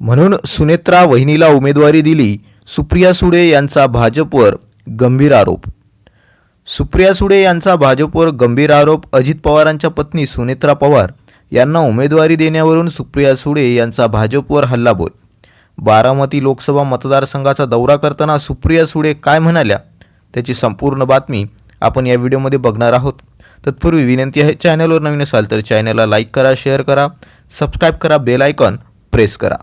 म्हणून सुनेत्रा वहिनीला उमेदवारी दिली सुप्रिया सुळे यांचा भाजपवर गंभीर आरोप. सुप्रिया सुळे यांचा भाजपवर गंभीर आरोप अजित पवारांच्या पत्नी सुनेत्रा पवार यांना उमेदवारी देण्यावरून सुप्रिया सुळे यांचा भाजपवर हल्लाबोल. बारामती लोकसभा मतदारसंघाचा दौरा करताना सुप्रिया सुळे काय म्हणाल्या? त्याची संपूर्ण बातमी आपण या व्हिडिओमध्ये बघणार आहोत. तत्पूर्वी विनंती आहे चॅनलवर नवीन असाल तर चॅनलला लाईक करा शेअर करा सबस्क्राईब करा बेल आयकॉन प्रेस करा.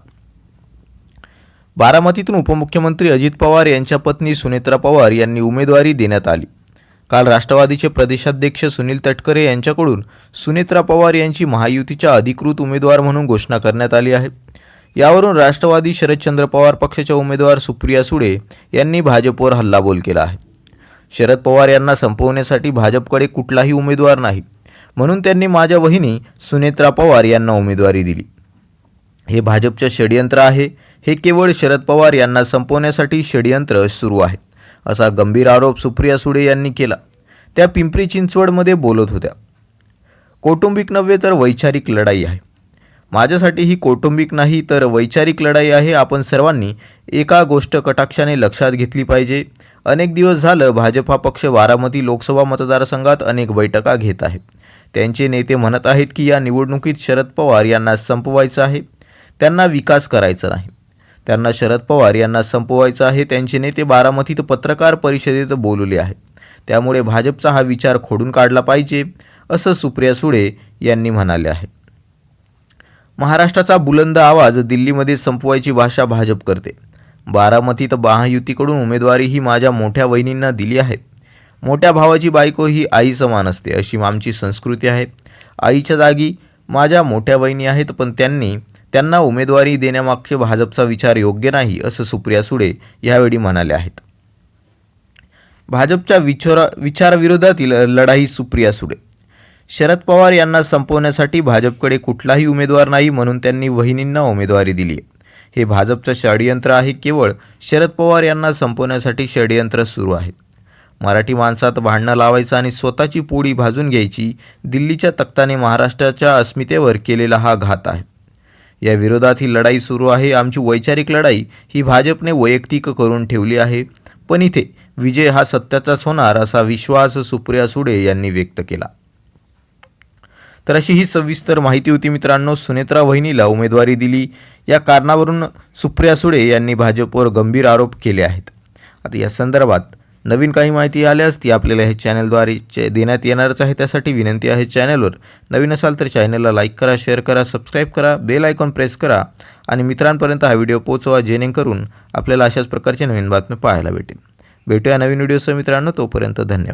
बारामतीतून उपमुख्यमंत्री अजित पवार यांच्या पत्नी सुनेत्रा पवार यांनी उमेदवारी देण्यात आली. काल राष्ट्रवादीचे प्रदेशाध्यक्ष सुनील तटकरे यांच्याकडून सुनेत्रा पवार यांची महायुतीच्या अधिकृत उमेदवार म्हणून घोषणा करण्यात आली आहे. यावरून राष्ट्रवादी शरदचंद्र पवार पक्षाच्या उमेदवार सुप्रिया सुळे यांनी भाजपवर हल्लाबोल केला आहे. शरद पवार यांना संपवण्यासाठी भाजपकडे कुठलाही उमेदवार नाही. म्हणून त्यांनी माझ्या वहिनी सुनेत्रा पवार यांना उमेदवारी दिली. हे भाजपचं षडयंत्र आहे. हे केवळ शरद पवार यांना संपवण्यासाठी षडयंत्र सुरू आहेत असा गंभीर आरोप सुप्रिया सुळे यांनी केला. त्या पिंपरी चिंचवडमध्ये बोलत होत्या. कौटुंबिक नव्हे तर वैचारिक लढाई आहे. माझ्यासाठी ही कौटुंबिक नाही तर वैचारिक लढाई आहे. आपण सर्वांनी एका गोष्ट कटाक्षाने लक्षात घेतली पाहिजे. अनेक दिवस झालं भाजपा पक्ष बारामती लोकसभा मतदारसंघात अनेक बैठका घेत आहे. त्यांचे नेते म्हणत आहेत की या निवडणुकीत शरद पवार यांना संपवायचं आहे. त्यांना विकास करायचा नाही. त्यांना शरद पवार यांना संपवायचं आहे. त्यांचे नेते बारामतीत पत्रकार परिषदेत बोलले आहेत. त्यामुळे भाजपचा हा विचार खोडून काढला पाहिजे असं सुप्रिया सुळे यांनी म्हणाले आहे. महाराष्ट्राचा बुलंद आवाज दिल्लीमध्ये संपवायची भाषा भाजप करते. बारामतीत महायुतीकडून उमेदवारी ही माझ्या मोठ्या वहिनींना दिली आहे. मोठ्या भावाची बायको ही आई समान असते अशी आमची संस्कृती आहे. आईच्या जागी माझ्या मोठ्या बहिणी आहेत पण त्यांनी त्यांना उमेदवारी देण्यामागचे भाजपचा विचार योग्य नाही असं सुप्रिया सुळे यावेळी म्हणाले आहेत. भाजपच्या विचारा विचाराविरोधातील लढाई सुप्रिया सुळे. शरद पवार यांना संपवण्यासाठी भाजपकडे कुठलाही उमेदवार नाही म्हणून त्यांनी वहिनींना उमेदवारी दिली हे भाजपचं षडयंत्र आहे केवळ शरद पवार यांना संपवण्यासाठी षडयंत्र सुरू आहे मराठी माणसात भांडणं लावायचं आणि स्वतःची पोळी भाजून घ्यायची दिल्लीच्या तख्ताने महाराष्ट्राच्या अस्मितेवर केलेला हा घात आहे. या विरोधात ही लढाई सुरू आहे. आमची वैचारिक लढाई ही भाजपने वैयक्तिक करून ठेवली आहे. पण इथे विजय हा सत्याचाच होणार असा विश्वास सुप्रिया सुडे यांनी व्यक्त केला. तर अशी ही सविस्तर माहिती होती मित्रांनो. सुनेत्रा वहिनीला उमेदवारी दिली. या कारणावरून सुप्रिया सुळे यांनी भाजपवर गंभीर आरोप केले आहेत. आता या संदर्भात नवीन काही माहिती आल्यास ती आपल्याला हे चॅनलद्वारे चे देण्यात येणारच आहे. त्यासाठी विनंती आहे चॅनलवर नवीन असाल तर चॅनलला लाईक करा शेअर करा सबस्क्राईब करा बेल आयकॉन प्रेस करा आणि मित्रांपर्यंत हा व्हिडिओ पोचवा जेणेकरून आपल्याला अशाच प्रकारचे नवीन बातम्या पाहायला भेटेल. भेटूया नवीन व्हिडिओसह मित्रांनो तोपर्यंत धन्यवाद.